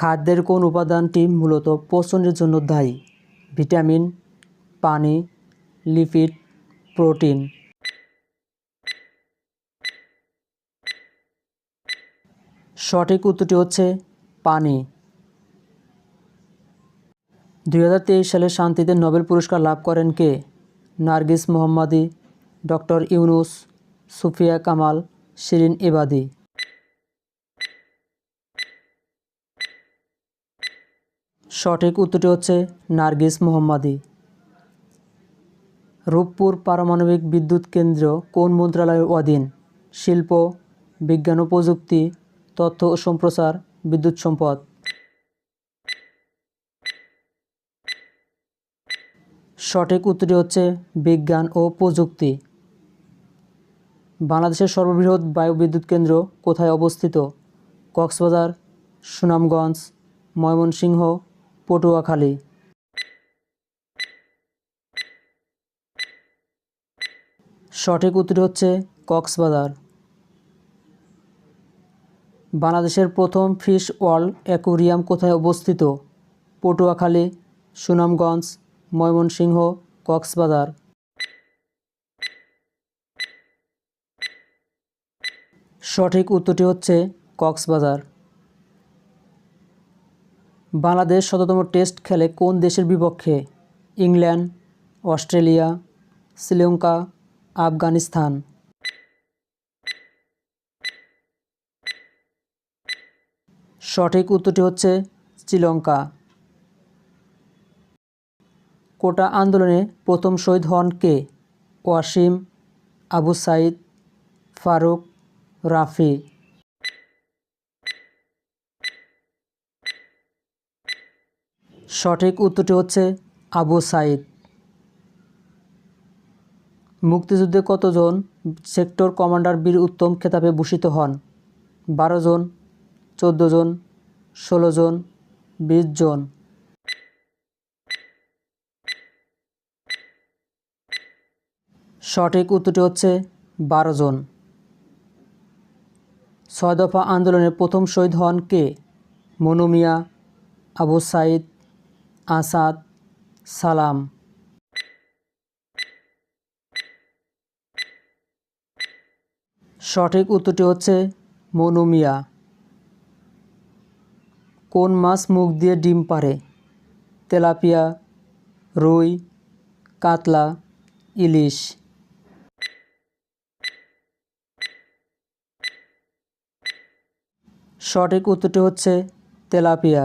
খাদ্যের কোন উপাদানটি মূলত পচনের জন্য দায়ী? ভিটামিন, পানি, লিপিড, প্রোটিন। সঠিক উত্তরটি হচ্ছে পানি। দু হাজার তেইশ সালে শান্তিতে নোবেল পুরস্কার লাভ করেন কে? Nargis Mohammadi, doctor Yunus, Sufia Kamal, Shirin Ebadi সঠিক উত্তরটি হচ্ছে নার্গিস মোহাম্মদী। রূপপুর পারমাণবিক বিদ্যুৎ কেন্দ্র কোন মন্ত্রণালয়ের অধীন? শিল্প, বিজ্ঞান ও প্রযুক্তি, তথ্য ও সম্প্রচার, বিদ্যুৎ সম্পদ। সঠিক উত্তরটি হচ্ছে বিজ্ঞান ও প্রযুক্তি। বাংলাদেশের সর্ববৃহৎ বায়ুবিদ্যুৎ কেন্দ্র কোথায় অবস্থিত? কক্সবাজার, সুনামগঞ্জ, ময়মনসিংহ পটুয়াখালী। সঠিক উত্তরটি হচ্ছে কক্সবাজার। বাংলাদেশের প্রথম ফিশ ওয়ার্ল্ড অ্যাকোরিয়াম কোথায় অবস্থিত? পটুয়াখালী, সুনামগঞ্জ, ময়মনসিংহ, কক্সবাজার। সঠিক উত্তরটি হচ্ছে কক্সবাজার। বাংলাদেশ শততম টেস্ট খেলে কোন দেশের বিপক্ষে? England, Australia, Sri Lanka, Afghanistan. সঠিক উত্তরটি হচ্ছে শ্রীলঙ্কা। কোটা আন্দোলনে প্রথম শহীদ হন কে? ওয়াসিম, আবু সাইদ, ফারুক, রাফি। সঠিক উত্তরটি হচ্ছে আবু সাইদ। মুক্তিযুদ্ধে কতজন সেক্টর কমান্ডার বীর উত্তম খেতাবে ভূষিত হন? বারো জন, চোদ্দ জন, ষোলো জন, বিশ জন। সঠিক উত্তরটি হচ্ছে বারো জন। ছয় দফা আন্দোলনের প্রথম শহীদ হন কে? মনু মিয়া, আবু সাইদ আসাদ, সালাম। সঠিক উত্তরটি হচ্ছে মনু মিয়া কোন মাছ মুখ দিয়ে ডিম পারে তেলাপিয়া, রুই, কাতলা, ইলিশ। সঠিক উত্তরটি হচ্ছে তেলাপিয়া।